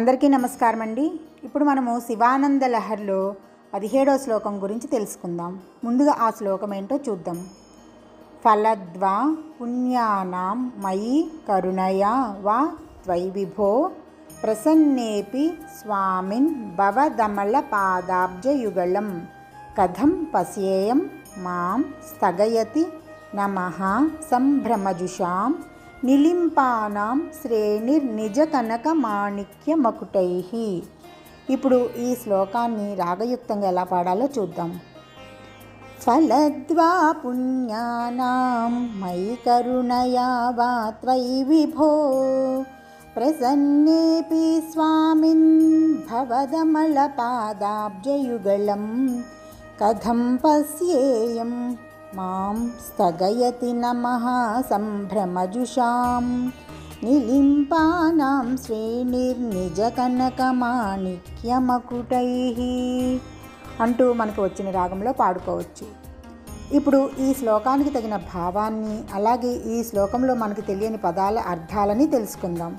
అందరికీ నమస్కారం అండి ఇప్పుడు మనము శివానంద లహర్లో పదిహేడో శ్లోకం గురించి తెలుసుకుందాం. ముందుగా ఆ శ్లోకం ఏంటో చూద్దాం. ఫలద్వా పుణ్యానాం మయి కరుణయా వా ద్వైవిభో ప్రసన్నేపి స్వామిన్ భవదమల పాదాబ్జయుగళం కథం పశ్యేయం మాం స్థగయతి నమ సంభ్రమజుషాం నిలింపానాం శ్రేణిర్నిజ కనక మాణిక్య మకుటై ఇప్పుడు ఈ శ్లోకాన్ని రాగయుక్తంగా ఎలా పాడాలో చూద్దాం. ఫలద్వా పుణ్యానాం మయి కరుణయా వా త్వై విభో. ప్రసన్నేపి స్వామిన్ భవదమలపాదాబ్జయుగళం. కథం పశ్యేయం మాం స్థగయతి నమః సంభ్రమజుషాం నిలింపానాం శ్రేణిర్నిజకనకమాణిక్యమకుటై అంటూ మనకు వచ్చిన రాగంలో పాడుకోవచ్చు. ఇప్పుడు ఈ శ్లోకానికి తగిన భావాన్ని అలాగే ఈ శ్లోకంలో మనకు తెలియని పదాల అర్థాలని తెలుసుకుందాం.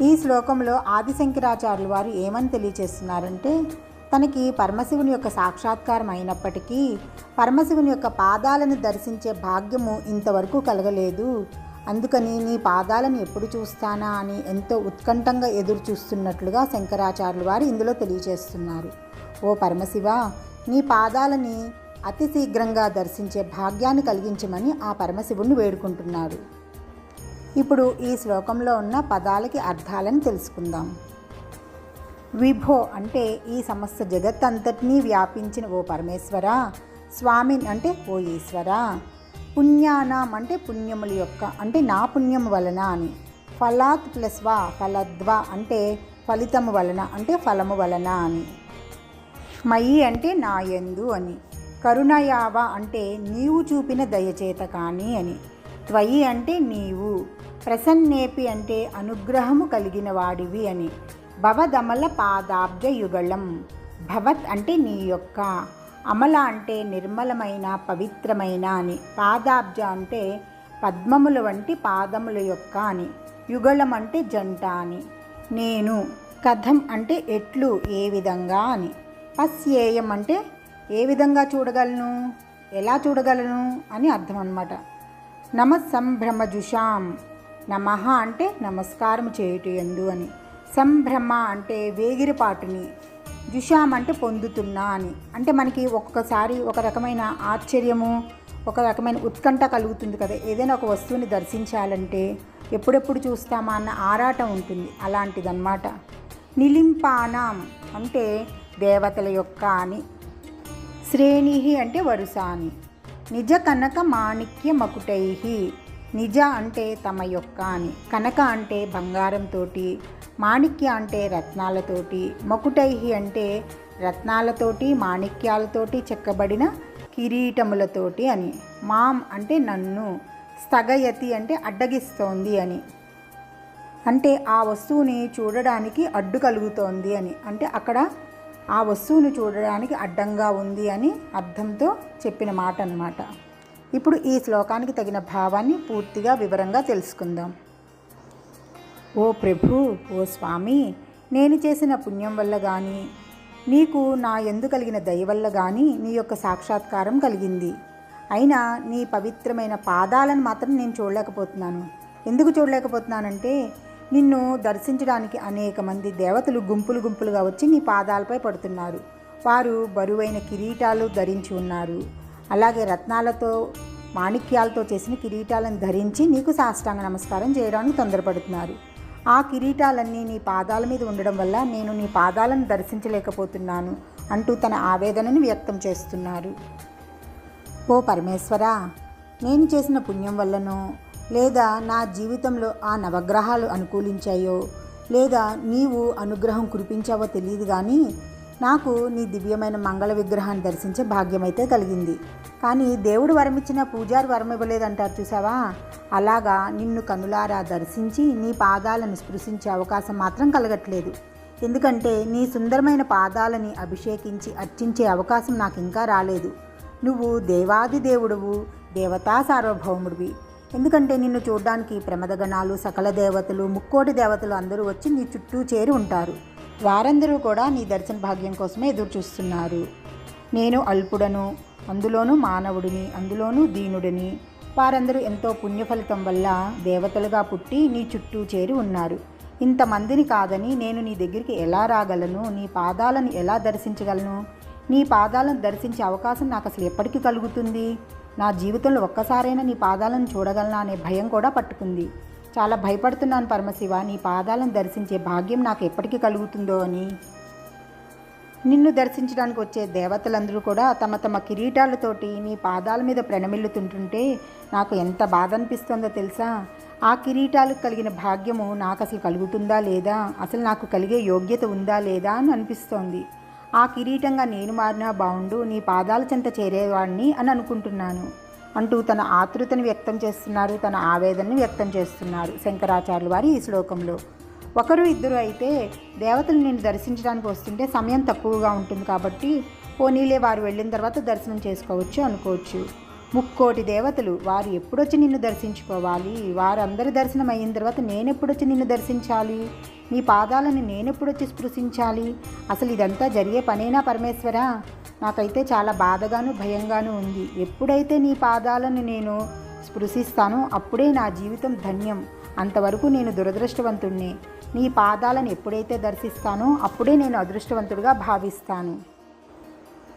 ఈ శ్లోకంలో ఆదిశంకరాచార్యులు వారు ఏమని తెలియచేస్తున్నారంటే తనకి పరమశివుని యొక్క సాక్షాత్కారం అయినప్పటికీ పరమశివుని యొక్క పాదాలను దర్శించే భాగ్యము ఇంతవరకు కలగలేదు. అందుకని నీ పాదాలను ఎప్పుడు చూస్తానా అని ఎంతో ఉత్కంఠంగా ఎదురు చూస్తున్నట్లుగా శంకరాచార్యులు వారు ఇందులో తెలియజేస్తున్నారు. ఓ పరమశివ నీ పాదాలని అతి శీఘ్రంగా దర్శించే భాగ్యాన్ని కలిగించమని ఆ పరమశివుణ్ణి వేడుకుంటున్నారు ఇప్పుడు ఈ శ్లోకంలో ఉన్న పదాలకి అర్థాలను తెలుసుకుందాం. విభో అంటే ఈ సమస్త జగత్తంతటినీ వ్యాపించిన ఓ పరమేశ్వర స్వామిన్ అంటే ఓ ఈశ్వర. పుణ్యానాం అంటే పుణ్యముల యొక్క అంటే నా పుణ్యము వలన అని. ఫలాత్ ప్లస్ వా ఫలద్వ అంటే ఫలితము వలన అంటే ఫలము వలన అని. మయి అంటే నా ఎందు అని. కరుణయావ అంటే నీవు చూపిన దయచేత కానీ అని. త్వయి అంటే నీవు. ప్రసన్నేపి అంటే అనుగ్రహము కలిగిన వాడివి అని. భవదమల పాదాబ్జయుగళం భవత్ అంటే నీ యొక్క. అమల అంటే నిర్మలమైన పవిత్రమైన అని. పాదాబ్జ అంటే పద్మముల వంటి పాదముల యొక్క అని. యుగళం అంటే జంట అని. నేను కథం అంటే ఎట్లు ఏ విధంగా అని. పస్యేయం అంటే ఏ విధంగా చూడగలను ఎలా చూడగలను అని అర్థం అనమాట నమ సంభ్రమజుషాం. నమః అంటే నమస్కారం చేయుట ఎందు అని. సంభ్రమ అంటే వేగిరిపాటుని జుషాం అంటే పొందుతున్నా అని. అంటే మనకి ఒక్కొక్కసారి ఒక రకమైన ఆశ్చర్యము ఒక రకమైన ఉత్కంఠ కలుగుతుంది కదా. ఏదైనా ఒక వస్తువుని దర్శించాలంటే ఎప్పుడెప్పుడు చూస్తామా అన్న ఆరాటం ఉంటుంది. అలాంటిదన్నమాట. నిలింపానాం అంటే దేవతల యొక్క అని. శ్రేణి అంటే వరుస అని. నిజ కనక మాణిక్య మకుటై నిజ అంటే తమ యొక్క అని. కనక అంటే బంగారంతో మాణిక్య అంటే రత్నాలతోటి మకుటైహి అంటే రత్నాలతోటి మాణిక్యాలతోటి చెక్కబడిన కిరీటములతోటి అని. మాం అంటే నన్ను స్థగయతి అంటే అడ్డగిస్తోంది అని. అంటే ఆ వస్తువుని చూడడానికి అడ్డు కలుగుతోంది అని. అంటే అక్కడ ఆ వస్తువును చూడడానికి అడ్డంగా ఉంది అని అర్థంతో చెప్పిన మాట అన్నమాట ఇప్పుడు ఈ శ్లోకానికి తగిన భావాన్ని పూర్తిగా వివరంగా తెలుసుకుందాం. ఓ ప్రభు ఓ స్వామి నేను చేసిన పుణ్యం వల్ల కానీ నీకు నా ఎందు కలిగిన దయ వల్ల కానీ నీ యొక్క సాక్షాత్కారం కలిగింది. అయినా నీ పవిత్రమైన పాదాలను మాత్రం నేను చూడలేకపోతున్నాను. ఎందుకు చూడలేకపోతున్నానంటే నిన్ను దర్శించడానికి అనేక మంది దేవతలు గుంపులు గుంపులుగా వచ్చి నీ పాదాలపై పడుతున్నారు. వారు బరువైన కిరీటాలు ధరించి ఉన్నారు. అలాగే రత్నాలతో మాణిక్యాలతో చేసిన కిరీటాలను ధరించి నీకు సాష్టాంగ నమస్కారం చేయడానికి తొందరపడుతున్నారు. ఆ కిరీటాలన్నీ నీ పాదాల మీద ఉండడం వల్ల నేను నీ పాదాలను దర్శించలేకపోతున్నాను అంటూ తన ఆవేదనను వ్యక్తం చేస్తున్నారు. ఓ పరమేశ్వరా నేను చేసిన పుణ్యం వల్లనో లేదా నా జీవితంలో ఆ నవగ్రహాలు అనుకూలించాయో లేదా నీవు అనుగ్రహం కురిపించావో తెలియదు కానీ నాకు నీ దివ్యమైన మంగళ విగ్రహాన్ని దర్శించే భాగ్యమైతే కలిగింది. కానీ దేవుడు వరమిచ్చిన పూజారి వరం ఇవ్వలేదంటారు చూసావా? అలాగా నిన్ను కనులారా దర్శించి నీ పాదాలను స్పృశించే అవకాశం మాత్రం కలగట్లేదు. ఎందుకంటే నీ సుందరమైన పాదాలని అభిషేకించి అర్చించే అవకాశం నాకు ఇంకా రాలేదు. నువ్వు దేవాది దేవుడువు దేవతా సార్వభౌముడివి. ఎందుకంటే నిన్ను చూడడానికి ప్రమదగణాలు సకల దేవతలు ముక్కోటి దేవతలు అందరూ వచ్చి నీ చుట్టూ చేరి ఉంటారు. వారందరూ కూడా నీ దర్శన భాగ్యం కోసమే ఎదురు చూస్తున్నారు నేను అల్పుడను అందులోనూ మానవుడిని అందులోనూ దీనుడిని. వారందరూ ఎంతో పుణ్యఫలితం వల్ల దేవతలుగా పుట్టి నీ చుట్టూ చేరి ఉన్నారు. ఇంతమందిని కాదని నేను నీ దగ్గరికి ఎలా రాగలను? నీ పాదాలను ఎలా దర్శించగలను? నీ పాదాలను దర్శించే అవకాశం నాకు అసలు ఎప్పటికీ కలుగుతుంది? నా జీవితంలో ఒక్కసారైనా నీ పాదాలను చూడగలనా అనే భయం కూడా పట్టుకుంది. చాలా భయపడుతున్నాను పరమశివ. నీ పాదాలను దర్శించే భాగ్యం నాకు ఎప్పటికీ కలుగుతుందో అని. నిన్ను దర్శించడానికి వచ్చే దేవతలందరూ కూడా తమ తమ కిరీటాలతోటి నీ పాదాల మీద ప్రణమిల్లుతుంటుంటే నాకు ఎంత బాధ అనిపిస్తుందో తెలుసా? ఆ కిరీటాలకు కలిగిన భాగ్యము నాకు అసలు కలుగుతుందా లేదా? అసలు నాకు కలిగే యోగ్యత ఉందా లేదా అని అనిపిస్తోంది. ఆ కిరీటంగా నేను మారినా బాగుండు నీ పాదాల చెంత చేరేవాడిని అని అనుకుంటున్నాను. అంటూ తన ఆతృతను వ్యక్తం చేస్తున్నారు తన ఆవేదనను వ్యక్తం చేస్తున్నారు శంకరాచార్యుల వారి ఈ శ్లోకంలో. ఒకరు ఇద్దరు అయితే దేవతలు నేను దర్శించడానికి వస్తుంటే సమయం తక్కువగా ఉంటుంది కాబట్టి పోనీలే వారు వెళ్ళిన తర్వాత దర్శనం చేసుకోవచ్చు అనుకోవచ్చు. ముక్కోటి దేవతలు వారు ఎప్పుడొచ్చి నిన్ను దర్శించుకోవాలి? వారందరి దర్శనం అయిన తర్వాత నేను ఎప్పుడొచ్చి నిన్ను దర్శించాలి? నీ పాదాలను నేనెప్పుడొచ్చి స్పృశించాలి? అసలు ఇదంతా జరిగే పనేనా పరమేశ్వరా? నాకైతే చాలా బాధగాను భయంగాను ఉంది. ఎప్పుడైతే నీ పాదాలను నేను స్పృశిస్తానో అప్పుడే నా జీవితం ధన్యం. అంతవరకు నేను దురదృష్టవంతుణ్ణి. నీ పాదాలను ఎప్పుడైతే దర్శిస్తానో అప్పుడే నేను అదృష్టవంతుడిగా భావిస్తాను.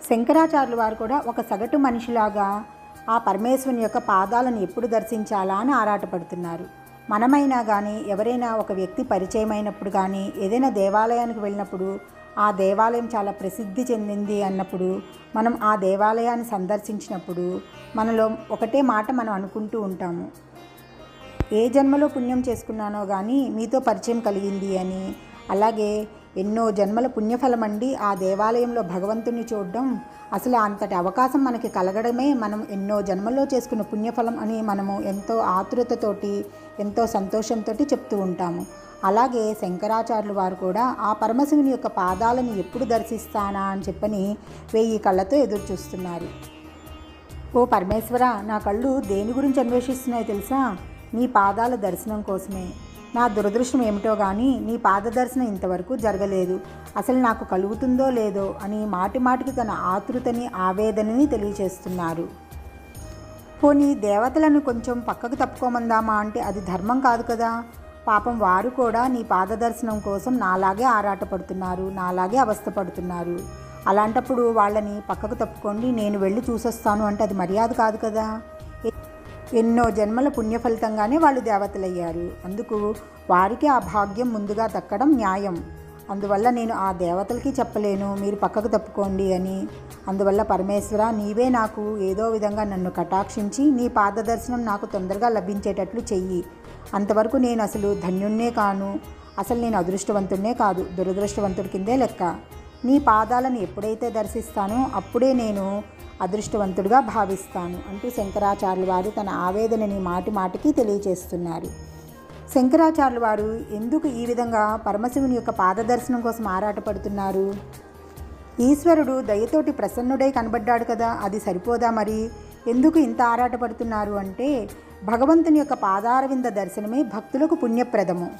శంకరాచార్యులు వారు కూడా ఒక సగటు మనిషిలాగా ఆ పరమేశ్వరుని యొక్క పాదాలను ఎప్పుడు దర్శించాలా అని ఆరాటపడుతున్నారు. మనమైనా కానీ ఎవరైనా ఒక వ్యక్తి పరిచయం అయినప్పుడు కానీ ఏదైనా దేవాలయానికి వెళ్ళినప్పుడు ఆ దేవాలయం చాలా ప్రసిద్ధి చెందింది అన్నప్పుడు మనం ఆ దేవాలయాన్ని సందర్శించినప్పుడు మనలో ఒకటే మాట మనం అనుకుంటూ ఉంటాము. ఏ జన్మలో పుణ్యం చేసుకున్నానో కానీ మీతో పరిచయం కలిగింది అని అలాగే ఎన్నో జన్మల పుణ్యఫలం అండి ఆ దేవాలయంలో భగవంతుని చూడడం. అసలు అంతటి అవకాశం మనకి కలగడమే మనం ఎన్నో జన్మల్లో చేసుకున్న పుణ్యఫలం అని మనము ఎంతో ఆతురతతోటి ఎంతో సంతోషంతో చెప్తూ ఉంటాము. అలాగే శంకరాచార్యులు వారు కూడా ఆ పరమశివుని యొక్క పాదాలను ఎప్పుడు దర్శిస్తానా అని చెప్పని వెయ్యి కళ్ళతో ఎదురు చూస్తున్నారు. ఓ పరమేశ్వర నా కళ్ళు దేని గురించి అన్వేషిస్తున్నాయో తెలుసా? నీ పాదాల దర్శనం కోసమే. నా దురదృష్టం ఏమిటో కానీ నీ పాదదర్శనం ఇంతవరకు జరగలేదు. అసలు నాకు కలుగుతుందో లేదో అని మాటి మాటికి తన ఆతృతని ఆవేదనని తెలియచేస్తున్నారు. పోనీ దేవతలను కొంచెం పక్కకు తప్పుకోమందామా అంటే అది ధర్మం కాదు కదా? పాపం వారు కూడా నీ పాదదర్శనం కోసం నాలాగే ఆరాటపడుతున్నారు నాలాగే అవస్థపడుతున్నారు. అలాంటప్పుడు వాళ్ళని పక్కకు తప్పుకోండి నేను వెళ్ళి చూసొస్తాను అంటే అది మర్యాద కాదు కదా? ఎన్నో జన్మల పుణ్య ఫలితంగానే వాళ్ళు దేవతలయ్యారు. అందుకు వారికి ఆ భాగ్యం ముందుగా దక్కడం న్యాయం. అందువల్ల నేను ఆ దేవతలకి చెప్పలేను మీరు పక్కకు తప్పుకోండి అని. అందువల్ల పరమేశ్వర నీవే నాకు ఏదో విధంగా నన్ను కటాక్షించి నీ పాదదర్శనం నాకు తొందరగా లభించేటట్లు చెయ్యి. అంతవరకు నేను అసలు ధన్యున్నే కాను. అసలు నేను అదృష్టవంతుడినే కాదు దురదృష్టవంతుడి కిందే లెక్క. నీ పాదాలను ఎప్పుడైతే దర్శిస్తానో అప్పుడే నేను అదృష్టవంతుడిగా భావిస్తాను అంటూ శంకరాచార్యులు వారు తన ఆవేదనని మాటి మాటికి తెలియజేస్తున్నారు. శంకరాచార్యులు వారు ఎందుకు ఈ విధంగా పరమశివుని యొక్క పాదదర్శనం కోసం ఆరాటపడుతున్నారు? ఈశ్వరుడు దయతోటి ప్రసన్నుడై కనబడ్డాడు కదా అది సరిపోదా మరి? ఎందుకు ఇంత ఆరాటపడుతున్నారు అంటే భగవంతుని యొక్క పాదారవింద దర్శనమే భక్తులకు పుణ్యప్రదము.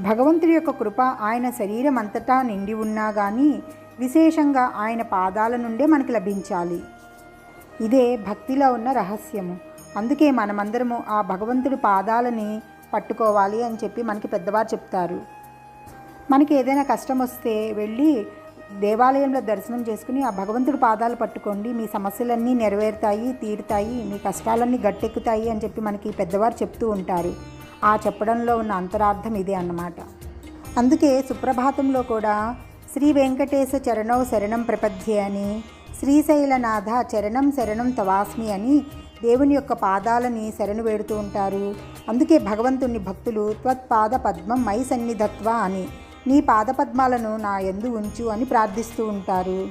భగవంతుడి యొక్క కృప ఆయన శరీరం అంతటా నిండి ఉన్నా కానీ విశేషంగా ఆయన పాదాల నుండే మనకి లభించాలి. ఇదే భక్తిలో ఉన్న రహస్యము. అందుకే మనమందరము ఆ భగవంతుడి పాదాలని పట్టుకోవాలి అని చెప్పి మనకి పెద్దవారు చెప్తారు. మనకి ఏదైనా కష్టం వస్తే వెళ్ళి దేవాలయంలో దర్శనం చేసుకుని ఆ భగవంతుడి పాదాలు పట్టుకోండి. మీ సమస్యలన్నీ నెరవేరుతాయి తీరుతాయి మీ కష్టాలన్నీ గట్టెక్కుతాయి అని చెప్పి మనకి పెద్దవారు చెప్తూ ఉంటారు. ఆ చెప్పడంలో ఉన్న అంతరార్థం ఇదే అన్నమాట. అందుకే సుప్రభాతంలో కూడా శ్రీ వెంకటేశ చరణౌ శరణం ప్రపద్యే అని శ్రీశైలనాథ చరణం శరణం తవాస్మి అని దేవుని యొక్క పాదాలని శరణు వేడుతూ ఉంటారు. అందుకే భగవంతుని భక్తులు త్వత్పాద పద్మం మై సన్నిధత్వ అని నీ పాదపద్మాలను నా ఎందు ఉంచు అని ప్రార్థిస్తూ ఉంటారు.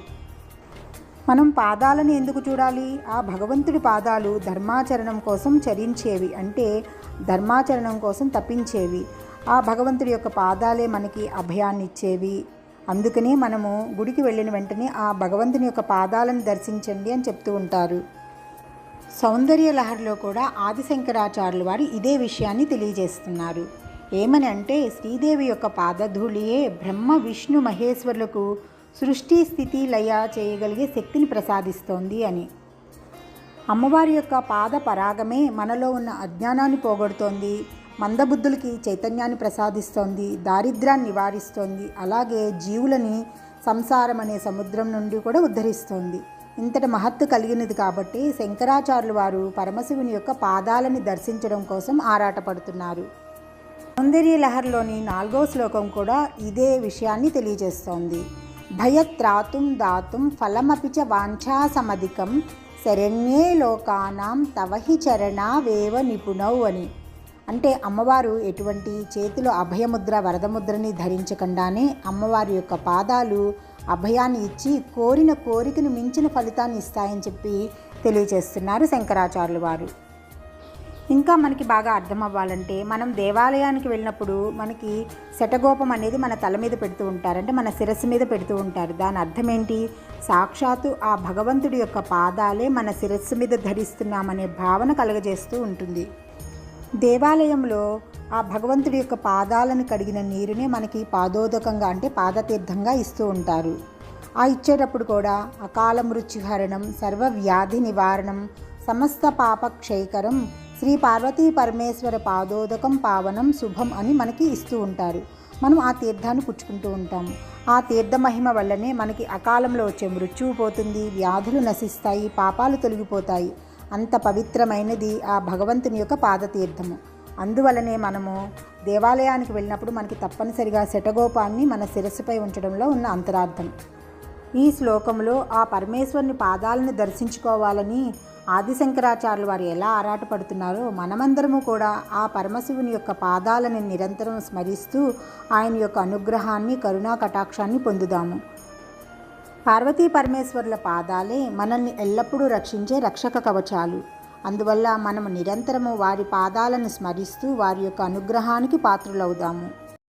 మనం పాదాలను ఎందుకు చూడాలి? ఆ భగవంతుడి పాదాలు ధర్మాచరణం కోసం చరించేవి అంటే ధర్మాచరణం కోసం తప్పించేవి. ఆ భగవంతుడి యొక్క పాదాలే మనకి అభయాన్ని ఇచ్చేవి అందుకనే మనము గుడికి వెళ్ళిన వెంటనే ఆ భగవంతుని యొక్క పాదాలను దర్శించండి అని చెప్తూ ఉంటారు. సౌందర్య లహరిలో కూడా ఆదిశంకరాచార్యుల వారు ఇదే విషయాన్ని తెలియజేస్తున్నారు. ఏమని అంటే శ్రీదేవి యొక్క పాదధూళియే బ్రహ్మ విష్ణు మహేశ్వరులకు సృష్టి స్థితి లయ చేయగలిగే శక్తిని ప్రసాదిస్తోంది అని. అమ్మవారి యొక్క పాద పరాగమే మనలో ఉన్న అజ్ఞానాన్ని పోగొడుతోంది. మందబుద్ధులకి చైతన్యాన్ని ప్రసాదిస్తోంది దారిద్ర్యాన్ని నివారిస్తోంది అలాగే జీవులని సంసారం అనే సముద్రం నుండి కూడా ఉద్ధరిస్తోంది. ఇంతటి మహత్తు కలిగినది కాబట్టి శంకరాచార్యులు వారు పరమశివుని యొక్క పాదాలని దర్శించడం కోసం ఆరాటపడుతున్నారు. సౌందర్య లహర్లోని నాలుగో శ్లోకం కూడా ఇదే విషయాన్ని తెలియజేస్తోంది. భయత్రాతుం దాతుం ఫలమపిచ వాంఛాసమధికం శరణ్యే లోకానాం తవహి చరణావేవ నిపుణౌ అని. అంటే అమ్మవారు ఎటువంటి చేతిలో అభయముద్ర వరదముద్రని ధరించకుండానే అమ్మవారి యొక్క పాదాలు అభయాన్ని ఇచ్చి కోరిన కోరికను మించిన ఫలితాన్ని ఇస్తాయని చెప్పి తెలియజేస్తున్నారు శంకరాచార్యులు వారు. ఇంకా మనకి బాగా అర్థం అవ్వాలంటే మనం దేవాలయానికి వెళ్ళినప్పుడు మనకి శటగోపం అనేది మన తల మీద పెడుతూ ఉంటారు. అంటే మన శిరస్సు మీద పెడుతూ ఉంటారు. దాని అర్థం ఏంటి? సాక్షాత్తు ఆ భగవంతుడి యొక్క పాదాలే మన శిరస్సు మీద ధరిస్తున్నామనే భావన కలగజేస్తూ ఉంటుంది. దేవాలయంలో ఆ భగవంతుడి యొక్క పాదాలను కడిగిన నీరునే మనకి పాదోదకంగా అంటే పాదతీర్థంగా ఇస్తూ ఉంటారు. ఆ ఇచ్చేటప్పుడు కూడా అకాల మృత్యుహరణం సర్వ వ్యాధి నివారణం సమస్త పాపక్షయకరం శ్రీ పార్వతీ పరమేశ్వర పాదోదకం పావనం శుభం అని మనకి ఇస్తూ ఉంటారు. మనం ఆ తీర్థాన్ని పుచ్చుకుంటూ ఉంటాం. ఆ తీర్థ మహిమ వల్లనే మనకి అకాలంలో వచ్చే మృత్యువు పోతుంది వ్యాధులు నశిస్తాయి పాపాలు తొలగిపోతాయి. అంత పవిత్రమైనది ఆ భగవంతుని యొక్క పాదతీర్థము. అందువలనే మనము దేవాలయానికి వెళ్ళినప్పుడు మనకి తప్పనిసరిగా శటగోపాన్ని మన శిరస్సుపై ఉంచడంలో ఉన్న అంతరార్థం. ఈ శ్లోకంలో ఆ పరమేశ్వరుని పాదాలను దర్శించుకోవాలని ఆదిశంకరాచార్యులు వారు ఎలా ఆరాటపడుతున్నారో మనమందరము కూడా ఆ పరమశివుని యొక్క పాదాలను నిరంతరం స్మరిస్తూ ఆయన యొక్క అనుగ్రహాన్ని కరుణా కటాక్షాన్ని పొందుదాము. పార్వతీ పరమేశ్వరుల పాదాలే మనల్ని ఎల్లప్పుడూ రక్షించే రక్షక కవచాలు. అందువల్ల మనము నిరంతరము వారి పాదాలను స్మరిస్తూ వారి యొక్క అనుగ్రహానికి పాత్రులవుదాము